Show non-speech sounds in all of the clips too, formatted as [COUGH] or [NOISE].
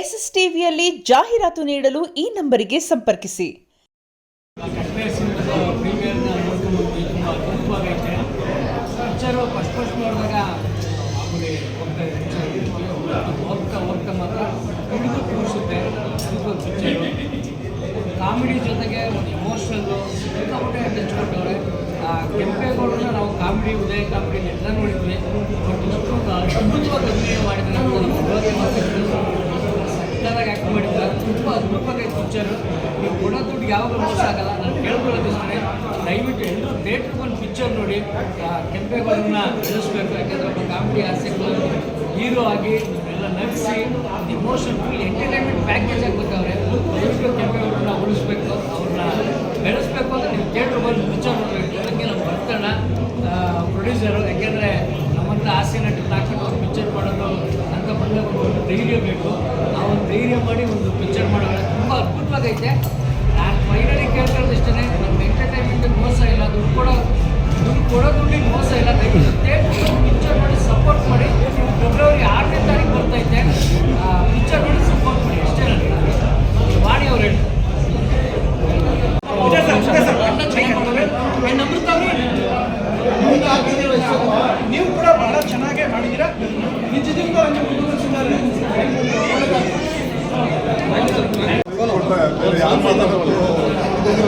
S S ಟಿವಿಯಲ್ಲಿ ಜಾಹೀರಾತು ನೀಡಲು ಈ ನಂಬರಿಗೆ ಸಂಪರ್ಕಿಸಿ. ಕಾಮಿಡಿ ಜೊತೆಗೆ ಒಂದು ಇಮೋಷ್ನಲ್ಲು ಸಿಕ್ಕಾಪಟ್ಟೆ ನೆಚ್ಕೊಂಡವ್ರೆ ಕೆಂಪೇಗೌಡರನ್ನ ನಾವು ಕಾಮಿಡಿ, ಉದಯ ಕಾಮಿಡಿ ಎಲ್ಲ ನೋಡಿದ್ವಿ. ಬಟ್ ಇಷ್ಟೊಂದು ಅದ್ಭುತವಾಗಿ ಅಭಿನಯ ಮಾಡಿದ್ದಾರೆ ಸಕ್ಕತ್ತಾಗಿ ಆ್ಯಕ್ಟ್ ಮಾಡಿದ್ದಾರೆ ತುಂಬ ಅದ್ಭುತವಾಗಿ ಪಿಕ್ಚರು ನೀವು ಕೊಡೋ ದುಡ್ಡು ಯಾವಾಗಲೂ ಮೋಸ ಆಗಲ್ಲ. ನಾನು ಕೇಳ್ಕೊಳ್ಳೋದು ಇಷ್ಟೇ ದಯವಿಟ್ಟು ಎಲ್ಲರೂ ಥಿಯೇಟ್ರಿಗೆ ಒಂದು ಪಿಕ್ಚರ್ ನೋಡಿ. ಕೆಂಪೆಗಳನ್ನ ಬೆಳೆಸ್ಬೇಕು ಯಾಕೆಂದರೆ ಒಬ್ಬ ಕಾಮಿಡಿ ಆಸೆಗಳು ಹೀರೋ ಆಗಿ ಎಲ್ಲ ನಗಿಸಿ ಇಮೋಷನ್ ಫುಲ್ ಎಂಟರ್ಟೈನ್ಮೆಂಟ್ ಪ್ಯಾಕೇಜ್ ಆಗಿ ಅವ್ರೆ ದಯವಿಟ್ಟು ಕೆಂಪೇಗೌಡರನ್ನ ಉಳಿಸ್ಬೇಕು, ಅವ್ರನ್ನ ಬೆಳೆಸ್ಬೇಕು ಅಂದರೆ ನೀವು ಥಿಯೇಟ್ರ್ ಬಂದು ಪಿಕ್ಚರ್ ನೋಡಬೇಕು. ಅದಕ್ಕೆ ನಾವು ಬರ್ತಾನ ಪ್ರೊಡ್ಯೂಸರು ಯಾಕೆಂದರೆ ನಮ್ಮಂಥ ಆಸೆ ನಟ ಹಾಕೊಂಡು ಒಂದು ಪಿಕ್ಚರ್ ಮಾಡೋದು ಒಂದು ಧೈರ್ಯ ಬೇಕು ಆ ಒಂದು ಧೈರ್ಯ ಮಾಡಿ ಒಂದು ಪಿಕ್ಚರ್ ಮಾಡೋಣ. ತುಂಬ ಅದ್ಭುತವಾಗೈತೆ ನಾನು ಫೈನಲಿ ಕೇಳ್ಕೊಳ್ಳೋದು ಇಷ್ಟೇ ನಮ್ಮ ಎಂಟರ್ಟೈನ್ಮೆಂಟ್ ಮೋಸ ಇಲ್ಲ. ದುಡ್ಡು ಕೊಡೋ ದುಡ್ಡು ಕೊಡೋ ದುಡ್ಡಿಗೆ ಮೋಸ ಇಲ್ಲ. ದಯವಿಟ್ಟು ಪಿಕ್ಚರ್ ನೋಡಿ ಸಪೋರ್ಟ್ ಮಾಡಿ. ಫೆಬ್ರವರಿ ಆರನೇ ತಾರೀಕು ಬರ್ತೈತೆ ಪಿಕ್ಚರ್ ನೋಡಿ ಸಪೋರ್ಟ್ ಮಾಡಿ. ಅಷ್ಟೇ ನನಗೆ ವಾಣಿ ಅವ್ರು ಹೇಳಿ. ನೀವು ಕೂಡ ಬಹಳ ಚೆನ್ನಾಗೇ ಮಾಡಿದ್ದೀರಾ? ನಿಜ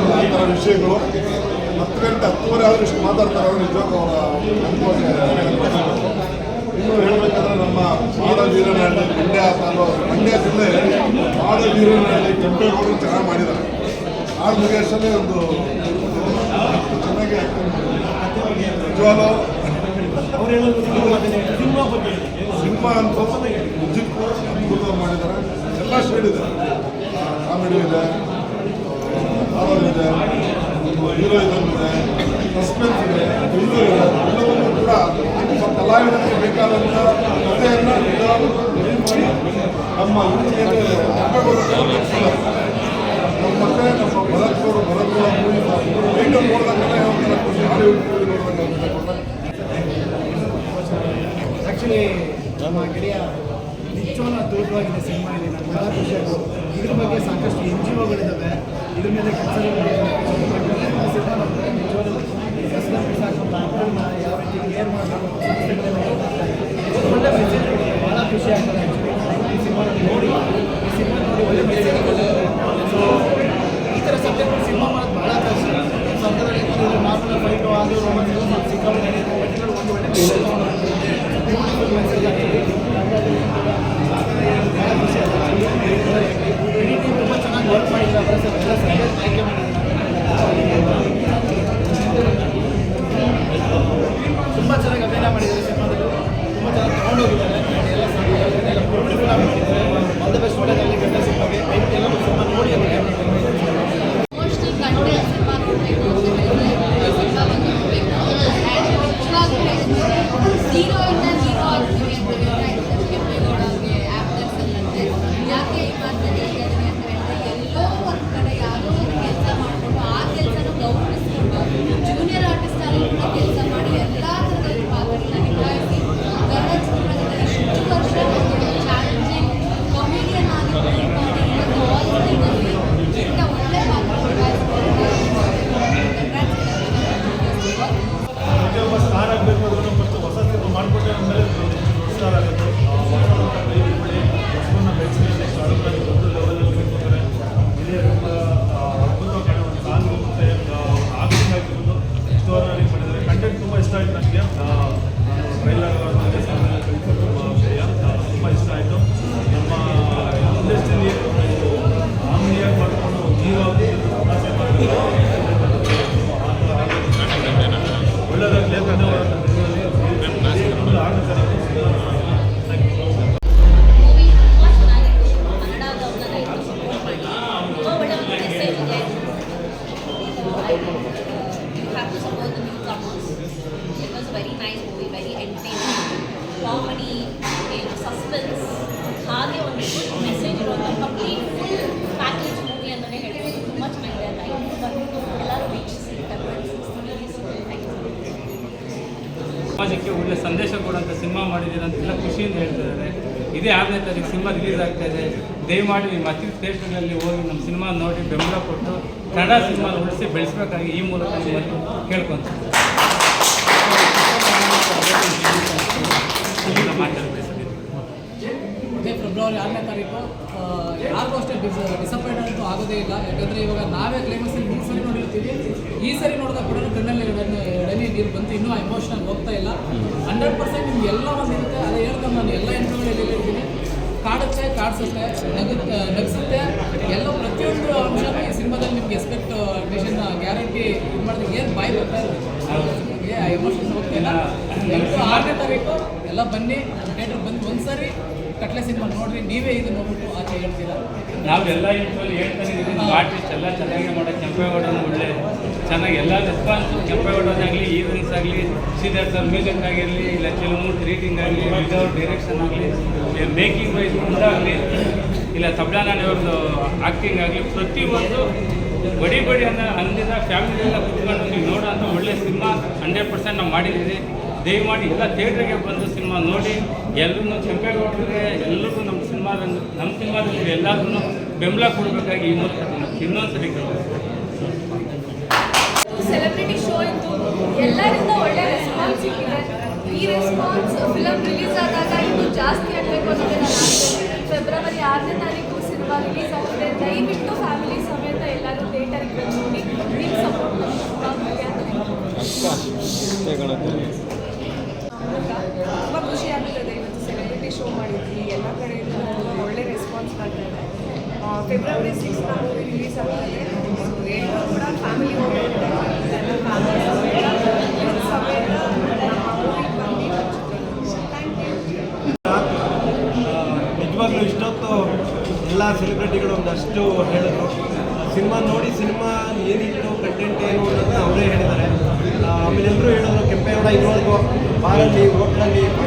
ಆ ಥರ ವಿಷಯಗಳು ಹತ್ತು ಗಂಟೆ ಹತ್ತುವರೆ ಆದರೂ ಇಷ್ಟು ಮಾತಾಡ್ತಾರೆ ಅವರು ನಿಜವಾಗ ಇನ್ನು ಹೇಳಬೇಕಾದ್ರೆ ನಮ್ಮ ಮಾಡವೀರನಹಳ್ಳಿ ಮಂಡ್ಯ ತಾಲೂಕು ಮಂಡ್ಯ ಜಿಲ್ಲೆ ಮಾಡವೀರನಹಳ್ಳಿ ಕೆಂಪೇಗೌಡರು ಚೆನ್ನಾಗಿ ಮಾಡಿದ್ದಾರೆ ಆ ಮುಗೇಶಲ್ಲೇ ಒಂದು ಚೆನ್ನಾಗಿ ನಿಜವಾಗ್ಲೂ ಸಿನಿಮಾ ಅಂತ. ನಿಜಕ್ಕೂ ಅದ್ಭುತ ಮಾಡಿದ್ದಾರೆ ಎಲ್ಲ ಶೇಡ್ ಇದೆ. ಕಾಮಿಡಿ ಇದೆ ಹಾರರ್ ಇದೆ ಹೀರೋಯಿಸಮ್ ಇದೆ ಸಸ್ಪೆನ್ಸ್ ಇದೆ ಥ್ರಿಲ್ಲರ್ ಇದೆ ಎಲ್ಲವನ್ನೂ ಕೂಡ ಕಲಾವಿದರಿಗೆ ಬೇಕಾದಂಥ ಕಥೆಯನ್ನು ನಮ್ಮ ಕೆಂಪೇಗೌಡರು ನಮ್ಮ ಮತ್ತೆ ನಮ್ಮ ಭರತ್ವರು ಭರತ್ವರ ಮೂವಿ ಮೇಕಪ್ ನೋಡಿದಾಗಲೇ ಒಂಥರ ಖುಷಿ ಹಾಲಿವುಡ್ ಮೂವಿ ನೋಡಿದಾಗ ಆ್ಯಕ್ಚುಲಿ ನಮ್ಮ ನಿಜವಾದ ಅದ್ಭುತವಾಗಿದೆ ಸಿನಿಮಾ ಇಲ್ಲಿ ನಾನು ಬಹಳ ಖುಷಿ ಆಯಿತು ಇದ್ರ ಬಗ್ಗೆ ಸಾಕಷ್ಟು ಎನ್ ಜಿ ಒಗಳಿದ್ದಾವೆ ಇದ್ರ ಮೇಲೆ ಕೆಲಸ ನಿಜವಾದ ಯಾವ ರೀತಿ ಕೇರ್ ಮಾಡಬೇಕು ಸ್ಟಾರ್ ವೆರಿ ಕಾಮಿಡಿ ಏನು ಸಸ್ಪೆನ್ಸ್ ಹಾಗೆ ಒಂದು ಗುಡ್ ಮೆಸೇಜ್ ಇರುವಂಥ ಕಂಪ್ಲೀಟ್ ಫುಲ್ ಪ್ಯಾಕೇಜ್ ಮೂವಿ ಅಂತಲೇ ಹೇಳ್ಬೋದು ತುಂಬ ಚೆನ್ನಾಗಿದೆ ಲೈಕ್ ಬಂದು ಎಲ್ಲರೂ ವೀಕ್ಷಿಸಿ ಸಮಾಜಕ್ಕೆ ಒಳ್ಳೆ ಸಂದೇಶ ಕೊಡುವಂಥ ಸಿನಿಮಾ ಮಾಡಿದ್ದೀರ ಅಂತೆಲ್ಲ ಖುಷಿಯಿಂದ ಹೇಳ್ತಿದ್ದಾರೆ ಇದೇ ಆರನೇ ತಾರೀಕು ಸಿನಿಮಾ ರಿಲೀಸ್ ಆಗ್ತಾ ಇದೆ. ದಯಮಾಡಿ ನಿಮ್ಮ ಅತಿ ಥಿಯೇಟರ್ಗಳಲ್ಲಿ ಹೋಗಿ ನಮ್ಮ ಸಿನಿಮಾ ನೋಡಿ ಬೆಂಬಲ ಕೊಟ್ಟು ಕನ್ನಡ ಸಿನಿಮಾ ಉಳಿಸಿ ಬೆಳೆಸ್ಬೇಕಾಗಿ ಈ ಮೂಲಕ ಕೇಳ್ಕೊಂತೀನಿ. ಇದೇ ಫೆಬ್ರವರಿ ಆರನೇ ತಾರೀಕು. ಯಾರಿಗೂ ಅಷ್ಟೇ ಡಿಸ್ ಡಿಸಪಾಯಿಂಟ್ ಅಂತೂ ಆಗೋದೇ ಇಲ್ಲ. ಯಾಕಂದರೆ ಇವಾಗ ನಾವೇ ಕ್ಲೈಮ್ಯಾಕ್ಸಲ್ಲಿ ಮೂರು ಸರಿ ನೋಡಿರ್ತೀವಿ. ಈ ಸರಿ ನೋಡಿದಾಗ ಕೂಡ ಕಣ್ಣಲ್ಲಿ ಎರಡನೇ ನೀರು ಬಂತು. ಇನ್ನೂ ಎಮೋಷನಲ್ ಹೋಗ್ತಾ ಇಲ್ಲ. ಹಂಡ್ರೆಡ್ ಪರ್ಸೆಂಟ್ ನಿಮ್ಗೆ ಎಲ್ಲ ಸಿಗುತ್ತೆ ಅದೇ ಹೇಳ್ಕೊಂಡು ನಾನು, ಎಲ್ಲ ಇಂಟರ್ವ್ಯೂಗಳಲ್ಲಿ ಹೇಳ್ತೀನಿ ಕಾಡುತ್ತೆ, ಕಾಡ್ಸುತ್ತೆ, ನಗುತ್ತೆ, ನಗಿಸುತ್ತೆ. ಎಲ್ಲ ಪ್ರತಿಯೊಂದು ಅಂಶನೂ ಈ ಸಿನಿಮಾದಲ್ಲಿ ನಿಮ್ಗೆ ಎಸ್ಪೆಕ್ಟ್ ಡಿಸಿಷನ್ ಗ್ಯಾರಂಟಿ ಇದು ಮಾಡಿದ್ರೆ ಏನು ಬಾಯ್ ಬರ್ತಾ ಇದೆ ಆ ಎಮೋಷನ್ ಹೋಗ್ತಾ ಇಲ್ಲ ದಯವಿಟ್ಟು ಆರನೇ ತಾರೀಕು ಎಲ್ಲ ಬನ್ನಿ ಥಿಯೇಟರ್ ಬಂದು ಒಂದ್ಸರಿ ಕಟ್ಲೆ ಸಿನಿಮಾ ನೋಡ್ರಿ, ನೀವೇ ಇದು ನೋಡ್ಬಿಟ್ಟು ಆಚೆ ಹೇಳ್ತೀರಾ? ನಾವೆಲ್ಲ ಇಂಟ್ರಲ್ಲಿ ಹೇಳ್ತಾನೆ ಇದ್ದೀವಿ ಆರ್ಟಿಸ್ಟ್ ಎಲ್ಲ ಚೆನ್ನಾಗಿ ಮಾಡೋ ಕೆಂಪೇಗೌಡನ ಒಳ್ಳೆ. ಚೆನ್ನಾಗಿ ಎಲ್ಲ ರೆಸ್ಪಾನ್ಸ್ ಕೆಂಪೇಗೌಡನಾಗಲಿ ಈವೆಂಟ್ಸ್ ಆಗಲಿ ಸರ್ ಮ್ಯೂಸಿಕ್ ಆಗಿರಲಿ, ಇಲ್ಲ ಕೆಲವು ರೀಟಿಂಗ್ ಆಗಲಿ ವಿದೌಟ್ ಡೈರೆಕ್ಷನ್ ಆಗಲಿ ಮೇಕಿಂಗ್ ವೈಸ್ ಮುಂದಾಗಲಿ ಇಲ್ಲ ತಬ್ಲಾನವ್ರದ್ದು ಆ್ಯಕ್ಟಿಂಗ್ ಆಗಲಿ ಪ್ರತಿಯೊಂದು ಬಡಿ ಬಡಿ ಅನ್ನೋ ಅಂದಿನ ಫ್ಯಾಮಿಲಿ ಎಲ್ಲ ಕುತ್ಕೊಂಡು ನೀವು ನೋಡೋ ಅಂತ ಒಳ್ಳೆ ಸಿನಿಮಾ ಹಂಡ್ರೆಡ್ ಪರ್ಸೆಂಟ್ ನಾವು ಮಾಡಿದ್ದೀವಿ. ದಯಮಾಡಿ ಎಲ್ಲ ಥಿಯೇಟ್ರಿಗೆ ಬಂದು ಸಿನಿಮಾ ನೋಡಿ ಎಲ್ಲರೂ ಕೆಂಪೇಗೌಡರಿಗೆ ಎಲ್ಲರಿಗೂ ನಮ್ಮ ಸಿನಿಮಾದ ನಮ್ಮ ಸಿನಿಮಾದಲ್ಲಿ ಎಲ್ಲರಿಗೂ ಬೆಂಬಲ ಕೊಡಬೇಕಾಗಿ ಇನ್ನೊಂದು ಮೂಲಕ ಇನ್ನೊಂದ್ಸರಿ ಸೆಲೆಬ್ರಿಟಿ ಶೋ ಇತ್ತು. ಎಲ್ಲರಿಂದ ಒಳ್ಳೆ ಜಾಸ್ತಿ ಆಗಬೇಕು ಫೆಬ್ರವರಿ ಆರನೇ ತಾರೀಕು ಸಿನಿಮಾ ರಿಲೀಸ್ ಆಗಿದೆ. ದಯವಿಟ್ಟು ಫ್ಯಾಮಿಲಿ ಸಮೇತ ಎಲ್ಲರೂ ಥಿಯೇಟರ್ಗೆ ನೋಡಿ ನಿಮ್ಮ ಸಪೋರ್ಟ್ ನಮಗೆ ತುಂಬ ಮುಖ್ಯ ಅಂತ ತುಂಬ ಖುಷಿ ಆಗುತ್ತದೆ ಇವತ್ತು ಸೆಲೆಬ್ರಿಟಿ ಶೋ ಮಾಡಿದ್ವಿ. ಎಲ್ಲ ಕಡೆಯಿಂದ ಒಳ್ಳೆ ರೆಸ್ಪಾನ್ಸ್ ಬರ್ತಾ ಫೆಬ್ರವರಿ ಸಿಕ್ಸ್ ನಾವು ರಿಲೀಸ್ ಆಗ್ತದೆ ಎಲ್ಲರೂ ಕೂಡ ಫ್ಯಾಮಿಲಿ ಓರಿಯೆಂಟೆಡ್ ಎಲ್ಲ ಫ್ಯಾಮಿಲಿ ಸಮೇತ ಇವ್ರ ಸಮೇತ ನಮ್ಮ ಊರಿಗೆ ಬಂದು ಥ್ಯಾಂಕ್ ಯು ನಿಜವಾಗ್ಲೂ ಇಷ್ಟೊತ್ತು ಎಲ್ಲ ಸೆಲೆಬ್ರಿಟಿಗಳು ಒಂದಷ್ಟು ಹೇಳಿದ್ರು ಸಿನಿಮಾ ನೋಡಿ ಸಿನಿಮಾ ಏನಿತ್ತು ಕಂಟೆಂಟ್ ಏನು ಅನ್ನೋದನ್ನ ಅವರೇ ಹೇಳಿದ್ದಾರೆ ಆ, ಆಮೇಲೆ ಎಲ್ಲರೂ ಹೇಳಿದ್ರು ಕೆಂಪೇಗೌಡ ಇದುವರೆಗೂ ಬಾರಲ್ಲಿ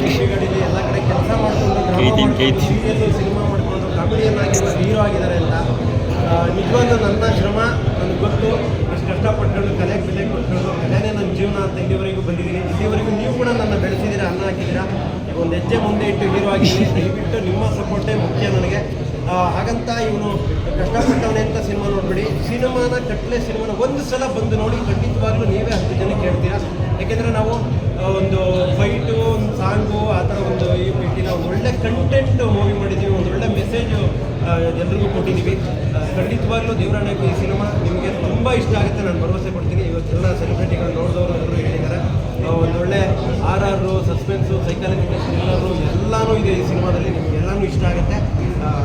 ಪಾಂಡಿಗಡಲ್ಲಿ ಎಲ್ಲ ಕಡೆ ಕೆಲಸ ಮಾಡಿಕೊಂಡು ಸೀರಿಯಲ್ಲು ಸಿನಿಮಾ ಮಾಡಿಕೊಂಡು ಕಾಮಿಡಿಯನ್ ಆಗಿ ಹೀರೋ ಆಗಿದ್ದಾರೆ ಅಂತ. ನಿಜವಾಗ್ಲೂ ನನ್ನ ಶ್ರಮ ನನಗೆ ಗೊತ್ತು. ಅಷ್ಟು ಕಷ್ಟಪಟ್ಕೊಂಡು ಕಲೆ ಬೆಲೆ ಕೊಟ್ಕೊಂಡು ಕಲೆನೇ ನನ್ನ ಜೀವನ ಅಂತ ಇಲ್ಲಿವರೆಗೂ ಬಂದಿದ್ದೀನಿ. ಇಲ್ಲಿವರೆಗೂ ನೀವು ಕೂಡ ನನ್ನ ಬೆಳೆಸಿದ್ದೀರಾ ಅನ್ನ ಹಾಕಿದ್ದೀರಾ? ಒಂದು ಹೆಜ್ಜೆ ಮುಂದೆ ಇಟ್ಟು ಹೀರೋ ಆಗಿದ್ದೀನಿ ದಯವಿಟ್ಟು ನಿಮ್ಮ ಸಪೋರ್ಟೇ ಮುಖ್ಯ ನನಗೆ. ಹಾಗಂತ ಇವನು ಕಷ್ಟಪಟ್ಟವನೇ ಅಂತ ಸಿನಿಮಾ ನೋಡ್ಬಿಡಿ. ಸಿನಿಮಾನ ಕಟ್ಲೆ ಸಿನಿಮಾನ ಒಂದು ಸಲ ಬಂದು ನೋಡಿ ಖಂಡಿತವಾಗ್ಲೂ ನೀವೇ ಹತ್ತು ಜನ ಕೇಳ್ತೀರಾ? ಯಾಕೆಂದರೆ ನಾವು ಒಂದು ಫೈಟು ಒಂದು ಸಾಂಗು ಆ ಥರ ಒಂದು ಈ ಬಿಟ್ಟಿನ ಒಂದು ಒಳ್ಳೆ ಕಂಟೆಂಟ್ ಮೂವಿ ಮಾಡಿದ್ದೀವಿ ಒಂದು ಒಳ್ಳೆ ಮೆಸೇಜು ಜನರಿಗೂ ಕೊಟ್ಟಿದ್ದೀವಿ. ಖಂಡಿತವಾಗ್ಲೂ ದೇವರಾಣೆಗೂ ಈ ಸಿನಿಮಾ ನಿಮಗೆ ತುಂಬ ಇಷ್ಟ ಆಗುತ್ತೆ. ನಾನು ಭರವಸೆ ಕೊಡ್ತೀನಿ. ಇವತ್ತೆಲ್ಲ ಸೆಲೆಬ್ರಿಟಿಗಳು ನೋಡಿದವರು ಎಲ್ಲರೂ ಹೇಳಿದ್ದಾರೆ. ಒಂದೊಳ್ಳೆ ಆರ್ ಆರು ಸಸ್ಪೆನ್ಸು ಸೈಕಾಲಜಿಕಲ್ ಥ್ರಿಲ್ಲರು ಎಲ್ಲನೂ ಇದೆ ಈ ಸಿನಿಮಾದಲ್ಲಿ ನಿಮ್ಗೆ ಎಲ್ಲನೂ ಇಷ್ಟ ಆಗುತ್ತೆ.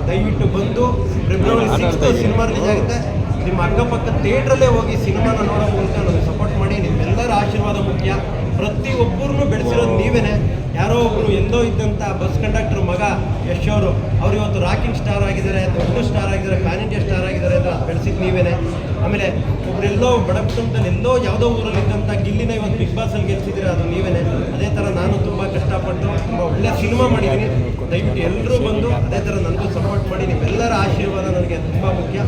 ದಯವಿಟ್ಟು ಬಂದು ಫೆಬ್ರವರಿ ಸಿಕ್ಸ್ತ್ ಸಿನಿಮಾ ರಿಲೀಸ್ ಆಗುತ್ತೆ. ನಿಮ್ಮ ಅಕ್ಕಪಕ್ಕ ಥಿಯೇಟ್ರಲ್ಲೇ ಹೋಗಿ ಸಿನಿಮಾನ ನೋಡೋ ಮೂಲಕ ನನಗೆ ಸಪೋರ್ಟ್ ಮಾಡಿ, ನಿಮ್ಮೆಲ್ಲರ ಆಶೀರ್ವಾದ ಮುಖ್ಯ. ಪ್ರತಿ ಒಬ್ಬರನ್ನು ಬೆಳೆಸಿರೋದು ನೀವೇನೆ. ಯಾರೋ ಒಬ್ಬರು ಎಂದೋ ಇದ್ದಂಥ ಬಸ್ ಕಂಡಕ್ಟರ್ ಮಗ ಯಶ್ ಅವರು, ಅವ್ರು ಇವತ್ತು ರಾಕಿಂಗ್ ಸ್ಟಾರ್ ಆಗಿದ್ದಾರೆ, ದೊಡ್ಡ ಸ್ಟಾರ್ ಆಗಿದ್ದಾರೆ ಪ್ಯಾನ್ ಇಂಡಿಯಾ ಸ್ಟಾರ್ ಆಗಿದ್ದಾರೆ ಅಂತ ಬೆಳೆಸಿದ್ದು ನೀವೇನೆ. ಆಮೇಲೆ ಒಬ್ಬರೆಲ್ಲೋ ಬಡ ಕುಟುಂಬದಲ್ಲಿ ಎಲ್ಲೋ ಯಾವುದೋ ಊರಲ್ಲಿ ಇದ್ದಂಥ ಗಿಲ್ಲಿನ ಇವತ್ತು ಬಿಗ್ ಬಾಸಲ್ಲಿ ಗೆಲ್ಸಿದ್ರೆ ಅದು ನೀವೇನೆ? ಅದೇ ಥರ ನಾನು ತುಂಬ ಕಷ್ಟಪಟ್ಟು ತುಂಬ ಒಳ್ಳೆ ಸಿನಿಮಾ ಮಾಡಿದ್ದೀನಿ. ದಯವಿಟ್ಟು ಎಲ್ಲರೂ ಬಂದು ಅದೇ ಥರ ನನಗೂ ಸಪೋರ್ಟ್ ಮಾಡಿ. ನಿಮ್ಮೆಲ್ಲರ ಆಶೀರ್ವಾದ ನನಗೆ ತುಂಬ ಮುಖ್ಯ.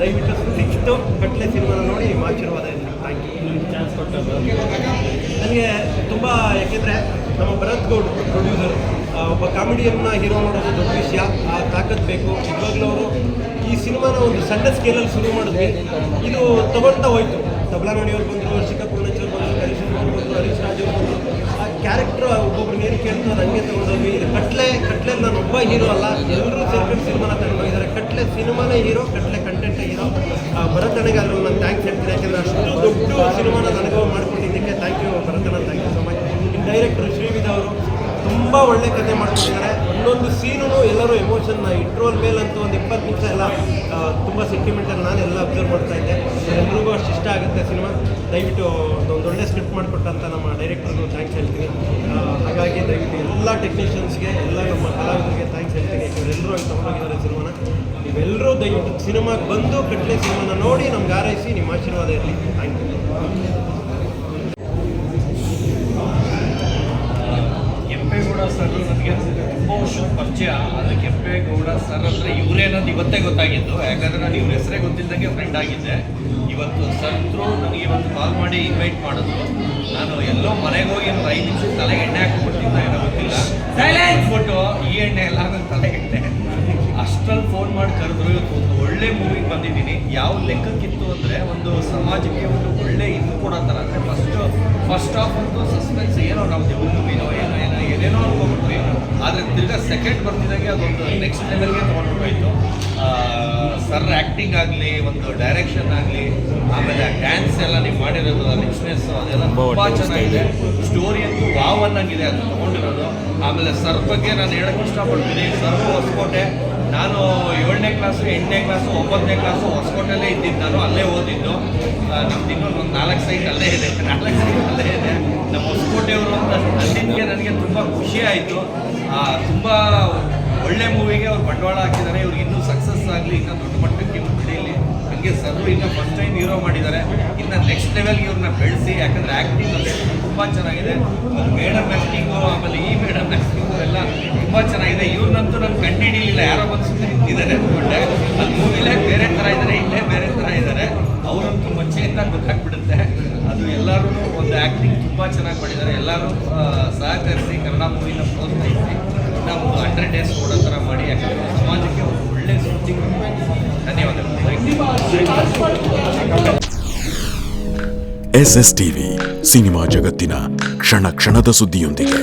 ದಯವಿಟ್ಟು ಸಿಕ್ಸ್ತು ಕಟ್ಲೆ ಸಿನಿಮಾನ ನೋಡಿ ನಿಮ್ಮ ಆಶೀರ್ವಾದ ಇಲ್ಲ ಥ್ಯಾಂಕ್ ಯು ನನಗೆ ತುಂಬ ಯಾಕೆಂದರೆ ನಮ್ಮ ಭರತ್ ಗೌಡ್ ಪ್ರೊಡ್ಯೂಸರ್ ಒಬ್ಬ ಕಾಮಿಡಿಯನ್ನ ಹೀರೋ ಮಾಡೋದು ದೊಡ್ಡ ವಿಷಯ. ಆ ತಾಕತ್ ಬೇಕು. ಇವಾಗಲೂ ಅವರು ಈ ಸಿನಿಮಾನ ಒಂದು ಸಣ್ಣ ಸ್ಕೇಲಲ್ಲಿ ಶುರು ಮಾಡಿದ್ವಿ. ಇದು ತಗೊಳ್ತಾ ಹೋಯ್ತು. ತಬಲಾ ನೋಡಿಯವ್ರು ಬಂದರು ಹರ್ಷಿಕಾ ಪೂರ್ಣೇಶ್ವರ್ ಬಂದರು, ಹರೀಶ್ ಬಂದರು, ಹರೀಶ್ ರಾಜ್ ಅವರು ಬಂದರು. ಆ ಕ್ಯಾರೆಕ್ಟರ್ ಒಬ್ಬೊಬ್ರು ಏನು ಕೇಳ್ತೋ ಹಂಗೆ ತಗೊಂಡೋಗಿ ಇದು ಕಟ್ಲೆ ಕಟ್ಲೆ ನಾನು ಒಬ್ಬ ಹೀರೋ ಅಲ್ಲ. ಎಲ್ಲರೂ ಸೇರ್ಕೊಂಡು ಸಿನಿಮಾನ ತಗೊಂಡೋಗಿದ್ದಾರೆ ಕಟ್ಲೆ ಸಿನಿಮಾನೇ ಹೀರೋ ಕಟ್ಲೆ ಕಂಟೆಂಟೇ ಹೀರೋ ಭರತನಿಗೆ ಅದ್ರ ನಾನು ಥ್ಯಾಂಕ್ಸ್ ಹೇಳ್ತೀನಿ. ಯಾಕೆಂದರೆ ಅಷ್ಟು ದೊಡ್ಡ ಸಿನಿಮಾನ ನನಗೂ ಮಾಡ್ಕೊಂಡಿದ್ದಕ್ಕೆ ಥ್ಯಾಂಕ್ ಯು ಭರತನ thank you so much director Srividha ಅವರು ತುಂಬ ಒಳ್ಳೆ ಕತೆ ಮಾಡ್ಕೊಂಡಿದ್ದಾರೆ. ಒಂದೊಂದು ಸೀನು ಎಲ್ಲರೂ ಎಮೋಷನ್ನ ಇಂಟ್ರೋಲ್ ಮೇಲಂತೂ ಒಂದು ಇಪ್ಪತ್ತು ನಿಮಿಷ ಎಲ್ಲ ತುಂಬ ಸೆಂಟಿಮೆಂಟಲ್ಲಿ ನಾನು ಎಲ್ಲ ಅಬ್ಸರ್ವ್ ಮಾಡ್ತಾ ಇದ್ದೆ. ಎಲ್ರಿಗೂ ಅಷ್ಟು ಇಷ್ಟ ಆಗುತ್ತೆ ಸಿನಿಮಾ ದಯವಿಟ್ಟು ಒಂದು ಒಳ್ಳೆ ಸ್ಕ್ರಿಪ್ಟ್ ಮಾಡಿಕೊಟ್ಟಂತ ನಮ್ಮ ಡೈರೆಕ್ಟರ್ಗೂ ಥ್ಯಾಂಕ್ಸ್ ಹೇಳ್ತೀನಿ. ಹಾಗಾಗಿ ದಯವಿಟ್ಟು ಎಲ್ಲ ಟೆಕ್ನಿಷಿಯನ್ಸ್ಗೆ ಎಲ್ಲ ನಮ್ಮ ಕಲಾವಿದರಿಗೆ ಥ್ಯಾಂಕ್ಸ್ ಹೇಳ್ತೀನಿ. ಇವರೆಲ್ಲರೂ ಅಲ್ಲಿ ತಗೊಂಡೋಗಿದ್ದಾರೆ ಸಿನಿಮಾನ ನೀವೆಲ್ಲರೂ ದಯವಿಟ್ಟು ಸಿನಿಮಾಗೆ ಬಂದು ಕಟ್ಲೆ ಸಿನಿಮಾನ ನೋಡಿ ನಮ್ಗೆ ಆರೈಸಿ ನಿಮ್ಮ ಆಶೀರ್ವಾದ ಇರಲಿ. ಥ್ಯಾಂಕ್ ಯು ಸರ್ ನನಗೆ ತುಂಬ ವರ್ಷದ ಪರಿಚಯ. ಅದು ಕೆಂಪೇಗೌಡ ಸರ್ ಅಂದ್ರೆ ಇವರೇ ಅನ್ನೋದು ಇವತ್ತೇ ಗೊತ್ತಾಗಿದ್ದು. ಯಾಕಂದ್ರೆ ನಾನು ಇವ್ರ ಹೆಸರೇ ಗೊತ್ತಿದ್ದಂಗೆ ಫ್ರೆಂಡ್ ಆಗಿದ್ದೆ. ಇವತ್ತು ಸರ್ ಥ್ರೂ ನನಗೆ ಇವತ್ತು ಕಾಲ್ ಮಾಡಿ ಇನ್ವೈಟ್ ಮಾಡಿದ್ರು. ನಾನು ಎಲ್ಲೋ ಮನೆಗೆ ಹೋಗಿ ಐದು ನಿಮಿಷ ತಲೆಗೆ ಎಣ್ಣೆ ಹಾಕ್ಬಿಟ್ಟಿದ್ದೆ ಏನೋ ಗೊತ್ತಿಲ್ಲ. ಫೋಟೋ ಈ ಎಣ್ಣೆ ಎಲ್ಲ ನನ್ನ ತಲೆಗೆ ಎಣ್ಣೆ ಅಷ್ಟರಲ್ಲಿ ಫೋನ್ ಮಾಡಿ ಕರೆದ್ರು ಇವತ್ತು ಒಂದು ಒಳ್ಳೆ ಮೂವಿಗೆ ಬಂದಿದ್ದೀನಿ. ಯಾವ ಲೆಕ್ಕಕ್ಕಿತ್ತು ಅಂದರೆ ಒಂದು ಸಮಾಜಕ್ಕೆ ಒಂದು ಒಳ್ಳೆ ಇದು ಕೊಡೋ ಥರ ಅಂದರೆ ಫಸ್ಟು ಫಸ್ಟ್ ಆಫ್ ಒಂದು ಸಸ್ಪೆನ್ಸ್ ಏನೋ ನಾವು ದೇವ್ರ ಮೂವಿನೋ ಏನೋ ಏನೋ ಏನೇನೋ ಅನ್ಕೊಂಡ್ಬಿಟ್ವಿ. ಆದರೆ ತಿರ್ಗಾ ಸೆಕೆಂಡ್ ಬರ್ತಿದ್ದಾಗೆ ಅದೊಂದು ನೆಕ್ಸ್ಟ್ ಲೆವೆಲ್ಗೆ ತೊಗೊಂಡ್ಬಿಟ್ಟು ಸರ್ ಆ್ಯಕ್ಟಿಂಗ್ ಆಗಲಿ ಒಂದು ಡೈರೆಕ್ಷನ್ ಆಗಲಿ ಆಮೇಲೆ ಡ್ಯಾನ್ಸ್ ಎಲ್ಲ ನೀವು ಮಾಡಿರೋದು ರಿಚ್ನೆಸ್ ಅದೆಲ್ಲ ತುಂಬ ಚೆನ್ನಾಗಿದೆ. ಸ್ಟೋರಿ ಅಂತೂ ವಾವ್ ಅನ್ನಂಗಿದೆ ಅದು ತೊಗೊಂಡಿರೋದು. ಆಮೇಲೆ ಸರ್ ಬಗ್ಗೆ ನಾನು ಹೇಳಕ್ಕೆ ಇಷ್ಟಪಡ್ತೀನಿ. ಸರ್ ಹೊಸಕೋಟೆ ನಾನು ಏಳನೇ ಕ್ಲಾಸು ಎಂಟನೇ ಕ್ಲಾಸು ಒಂಬತ್ತನೇ ಕ್ಲಾಸು ಹೊಸಕೋಟೆಲ್ಲೇ ಇದ್ದಿದ್ದು. ನಾನು ಅಲ್ಲೇ ಓದಿದ್ದು. ನಮ್ದು ಇನ್ನೊಂದು ಒಂದು ನಾಲ್ಕು ಸೈಟ್ ಅಲ್ಲೇ ಇದೆ. [LAUGHS] ನಾಲ್ಕು ಸೈಟ್ ಅಲ್ಲೇ ಇದೆ. ನಮ್ಮ ಹೊಸಕೋಟೆಯವರು ಅಂತ ನನಗೆ ತುಂಬ ಖುಷಿ ಆಯಿತು. ತುಂಬ ಒಳ್ಳೆ ಮೂವಿಗೆ ಅವ್ರು ಬಂಡವಾಳ ಹಾಕಿದ್ದಾರೆ. ಇವ್ರಿಗೆ ಇನ್ನೂ ಸಕ್ಸಸ್ ಆಗಲಿ, ಇನ್ನೂ ದೊಡ್ಡ ಮಟ್ಟಕ್ಕೆ ಇವ್ರು ಬೆಳೀಲಿ ಹಂಗೆ ಸರ್ರು ಇನ್ನೂ ಫಸ್ಟ್ ಟೈಮ್ ಹೀರೋ ಮಾಡಿದ್ದಾರೆ. ಇನ್ನು ನೆಕ್ಸ್ಟ್ ಲೆವೆಲ್ಗೆ ಇವ್ರನ್ನ ಬೆಳೆಸಿ, ಯಾಕಂದರೆ ಆ್ಯಕ್ಟಿಂಗ್ ಅಲ್ಲಿ ತುಂಬ ಚೆನ್ನಾಗಿದೆ. ಮೇಡಮ್ ಆ್ಯಕ್ಟಿಂಗು ಆಮೇಲೆ ಈ ಮೇಡಮ್ ಆ್ಯಕ್ಟಿಂಗು ಎಲ್ಲ ತುಂಬ ಚೆನ್ನಾಗಿದೆ. ಇವ್ರನ್ನಂತೂ ನಾನು ಕಣ್ಣು ಹಿಡಿಯಲಿಲ್ಲ ಯಾರೋ ಬಂದು ಸುಮ್ಮನೆ ನಿಂತಿದ್ದಾರೆ ಅಂದ್ಕೊಂಡೆ ಅಲ್ಲಿ ಮೂವಿಲೇ ಬೇರೆ ಥರ ಇದ್ದಾರೆ ಇಲ್ಲೇ ಬೇರೆ ಥರ ಇದ್ದಾರೆ ಅವರಂತೂ ಮಚ್ಚೆಯಿಂದ ಗೊತ್ತಾಗ್ಬಿಡುತ್ತೆ. ಅದು ಎಲ್ಲರೂ ಒಂದು ಆ್ಯಕ್ಟಿಂಗ್ ತುಂಬ ಚೆನ್ನಾಗಿ ಮಾಡಿದ್ದಾರೆ. ಎಲ್ಲರೂ ಸಹಕರಿಸಿ ಕನ್ನಡ ಮೂವಿನ ಪ್ರೋತ್ಸಾಹಿಸಿ ನಾವು ಒಂದು ಹಂಡ್ರೆಡ್ ಡೇಸ್ ಓಡೋ ಥರ ಮಾಡಿ ಯಾಕಂದರೆ ಸಮಾಜಕ್ಕೆ ಒಂದು ಒಳ್ಳೆ ಸುದ್ದಿ ಧನ್ಯವಾದಗಳು. ಎಸ್ ಎಸ್ ಟಿವಿ ಸಿನಿಮಾ ಜಗತ್ತಿನ ಕ್ಷಣ ಕ್ಷಣದ ಸುದ್ದಿಯೊಂದಿಗೆ.